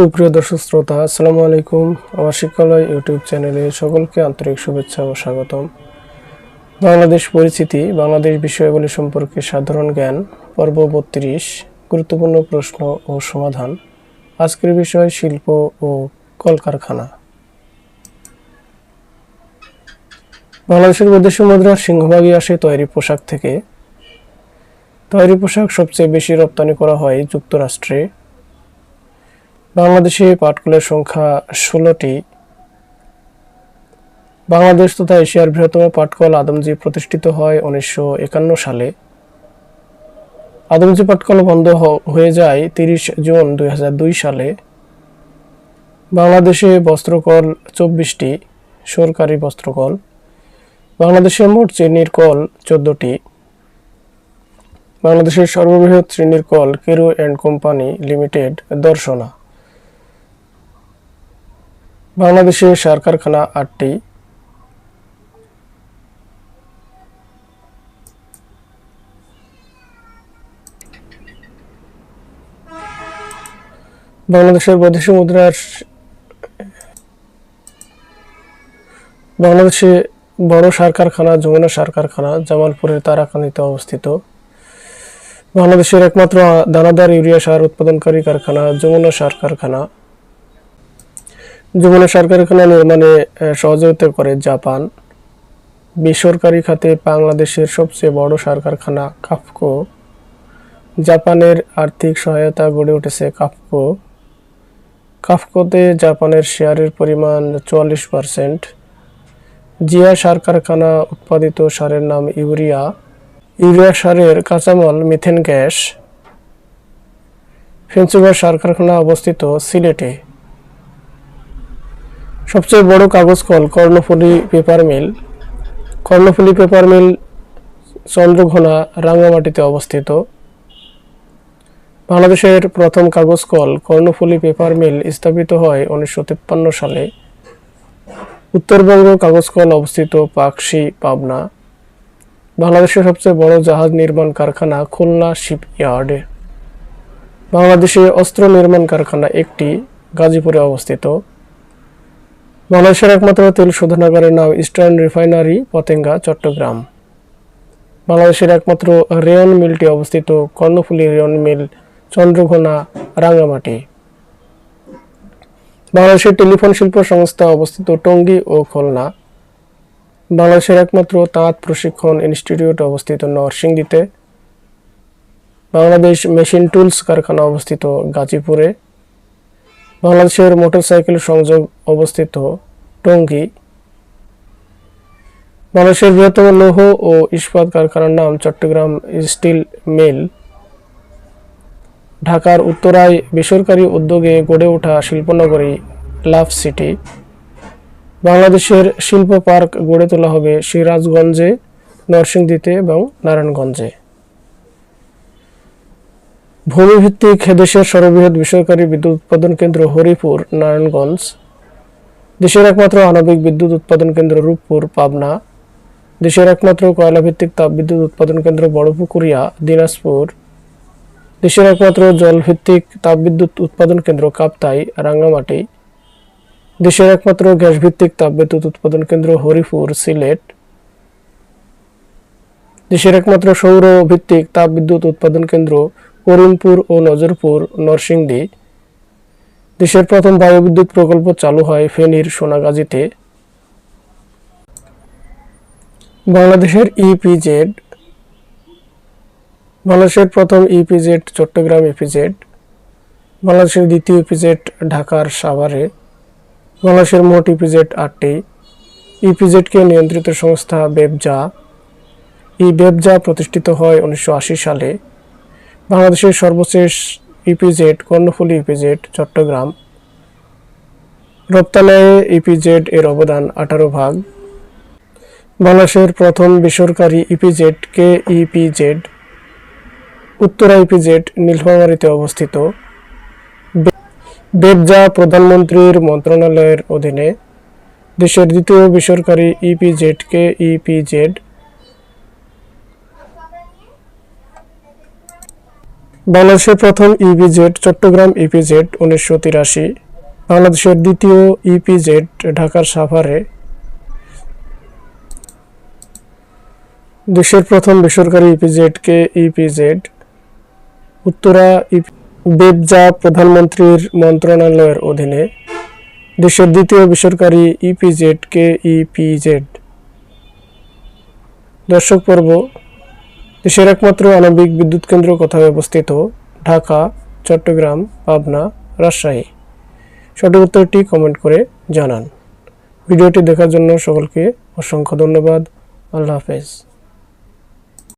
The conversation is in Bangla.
সুপ্রিয় দর্শক শ্রোতা, আসসালামু আলাইকুম। আমার শিক্ষালয় ইউটিউব চ্যানেলে সকলকে আন্তরিক শুভেচ্ছা ও স্বাগতম। বাংলাদেশ পরিচিতি, বাংলাদেশ বিষয়গুলি সম্পর্কে সাধারণ জ্ঞান, পর্ব বত্রিশ, গুরুত্বপূর্ণ প্রশ্ন ও সমাধান, আজকের বিষয় শিল্প ও কলকারখানা। বাংলাদেশের বৈদেশিক মুদ্রার সিংহভাগই আসে তৈরি পোশাক থেকে। তৈরি পোশাক সবচেয়ে বেশি রপ্তানি করা হয় যুক্তরাষ্ট্রে। বাংলাদেশে পাটকলের সংখ্যা ষোলোটি। বাংলাদেশ তথা এশিয়ার বৃহত্তম পাটকল আদমজি প্রতিষ্ঠিত হয় উনিশশো একান্ন সালে। আদমজি পাটকল বন্ধ হয়ে যায় তিরিশ জুন দু হাজার দুই সালে। বাংলাদেশে বস্ত্রকল চব্বিশটি, সরকারি বস্ত্রকল। বাংলাদেশে মোট চিনির কল চোদ্দটি। বাংলাদেশের সর্ববৃহৎ চিনির call Carew and company limited Darshana. বাংলাদেশে সার কারখানা আটটি। বাংলাদেশের বৈদেশিক মুদ্রার বাংলাদেশে বড় সার কারখানা যমুনা সার কারখানা জামালপুরের তারাকান্দিতে অবস্থিত। বাংলাদেশের একমাত্র দানাদার ইউরিয়া সার উৎপাদনকারী কারখানা যমুনা সার কারখানা যমুনা সার কারখানা নির্মাণে সহযোগিতা করে জাপান। বেসরকারি খাতে বাংলাদেশের সবচেয়ে বড় সার কারখানা কাফকো। জাপানের আর্থিক সহায়তা গড়ে উঠেছে কাফকো। কাফকোতে জাপানের শেয়ারের পরিমাণ চুয়াল্লিশ পারসেন্ট। জিয়া সার কারখানা উৎপাদিত সারের নাম ইউরিয়া। ইউরিয়া সারের কাঁচামাল মিথেন গ্যাস। ফেন্সুগার সার কারখানা অবস্থিত সিলেটে। সবচেয়ে বড় কাগজ call Karnaphuli paper mill Karnaphuli paper mill Chandraghona রাঙ্গামাটিতে অবস্থিত। বাংলাদেশের প্রথম কাগজ কল কর্ণফুলী পেপার মিল স্থাপিত হয় উনিশশো তিপ্পান্ন সালে। উত্তরবঙ্গ কাগজ কল অবস্থিত পাকশি, পাবনা। বাংলাদেশের সবচেয়ে বড় জাহাজ নির্মাণ কারখানা খুলনা শিপইয়ার্ড। বাংলাদেশে অস্ত্র নির্মাণ কারখানা একটি, গাজীপুরে অবস্থিত। বাংলাদেশের একমাত্র তেল শোধনাগারের নাম ইস্টার্ন রিফাইনারি, পতেঙ্গা, চট্টগ্রাম। বাংলাদেশের একমাত্র রেয়ন মিলটি অবস্থিত কর্ণফুলী রেয়ন মিল, চন্দ্রঘোনা, রাঙ্গামাটি। বাংলাদেশের টেলিফোন শিল্প সংস্থা অবস্থিত টঙ্গী ও খুলনা। বাংলাদেশের একমাত্র তাঁত প্রশিক্ষণ ইনস্টিটিউট অবস্থিত নরসিংদীতে। বাংলাদেশ মেশিন টুলস কারখানা অবস্থিত গাজীপুরে। বাংলাদেশের মোটরসাইকেল সংযোগ অবস্থিত টঙ্গী। বাংলাদেশের বৃহত্তম লৌহ ও ইস্পাত কারখানার নাম চট্টগ্রাম স্টিল মিল। ঢাকার উত্তরায় বেসরকারি উদ্যোগে গড়ে ওঠা শিল্পনগরী লাভ সিটি। বাংলাদেশের শিল্প পার্ক গড়ে তোলা হবে সিরাজগঞ্জে, নরসিংদীতে এবং নারায়ণগঞ্জে। ভূমিভিত্তিক দেশের সর্ববৃহৎ বেসরকারি বিদ্যুৎ উৎপাদন কেন্দ্র হরিপুর, নারায়ণগঞ্জ। দেশের একমাত্র আণবিক বিদ্যুৎ উৎপাদন কেন্দ্র রূপপুর, পাবনা। দেশের একমাত্র কয়লাভিত্তিক তাপবিদ্যুৎ উৎপাদন কেন্দ্র বড়পুকুরিয়া, দিনাজপুর। দেশের একমাত্র জলভিত্তিক তাপবিদ্যুৎ উৎপাদন কেন্দ্র কাপ্তাই, রাঙ্গামাটি। দেশের একমাত্র গ্যাস ভিত্তিক তাপবিদ্যুৎ উৎপাদন কেন্দ্র হরিপুর, সিলেট। দেশের একমাত্র সৌর ভিত্তিক তাপবিদ্যুৎ উৎপাদন কেন্দ্র করিমপুর ও নজরপুর, নরসিংদী। দেশের প্রথম বায়ুবিদ্যুৎ প্রকল্প চালু হয় ফেনীর সোনাগাজীতে। বাংলাদেশের ইপিজেড বাংলাদেশের প্রথম ইপিজেড চট্টগ্রাম ইপিজেড বাংলাদেশের দ্বিতীয় ইপিজেড ঢাকার সাভারে। বাংলাদেশের মোট ইপিজেড আটটি। ইপিজেডকে নিয়ন্ত্রিত সংস্থা বেবজা। এই বেবজা প্রতিষ্ঠিত হয় উনিশশো আশি সালে। বাংলাদেশের সর্বশেষ EPZ Karnaphuli EPZ Chittagong. রপ্তানিয়ে EPZ এর অবদান আঠারো ভাগ। বাংলাদেশের প্রথম বেসরকারি EPZ K EPZ Uttara EPZ নীলফামারীতে অবস্থিত। বেবজা প্রধানমন্ত্রীর মন্ত্রণালয়ের অধীনে দেশের দ্বিতীয় বেসরকারি ইপিজেড কে ইপিজেড বাংলাদেশের প্রথম ইপিজেড চট্টগ্রাম ইপিজেড উনিশশো তিরাশি, বাংলাদেশের দ্বিতীয় ইপিজেড ঢাকার সাভারে দেশের প্রথম বেসরকারি EPZ K EPZ Uttara BEPZA প্রধানমন্ত্রীর মন্ত্রণালয়ের অধীনে দেশের দ্বিতীয় বেসরকারি ইপিজেড কে ইপিজেড দর্শক পর্ব দেশের একমাত্র আণবিক বিদ্যুৎ কেন্দ্র কোথায় অবস্থিত? ঢাকা, চট্টগ্রাম, পাবনা, রাজশাহী। সঠিক উত্তরটি কমেন্ট করে জানান। ভিডিওটি দেখার জন্য সকলকে অসংখ্য ধন্যবাদ। আল্লাহ হাফেজ।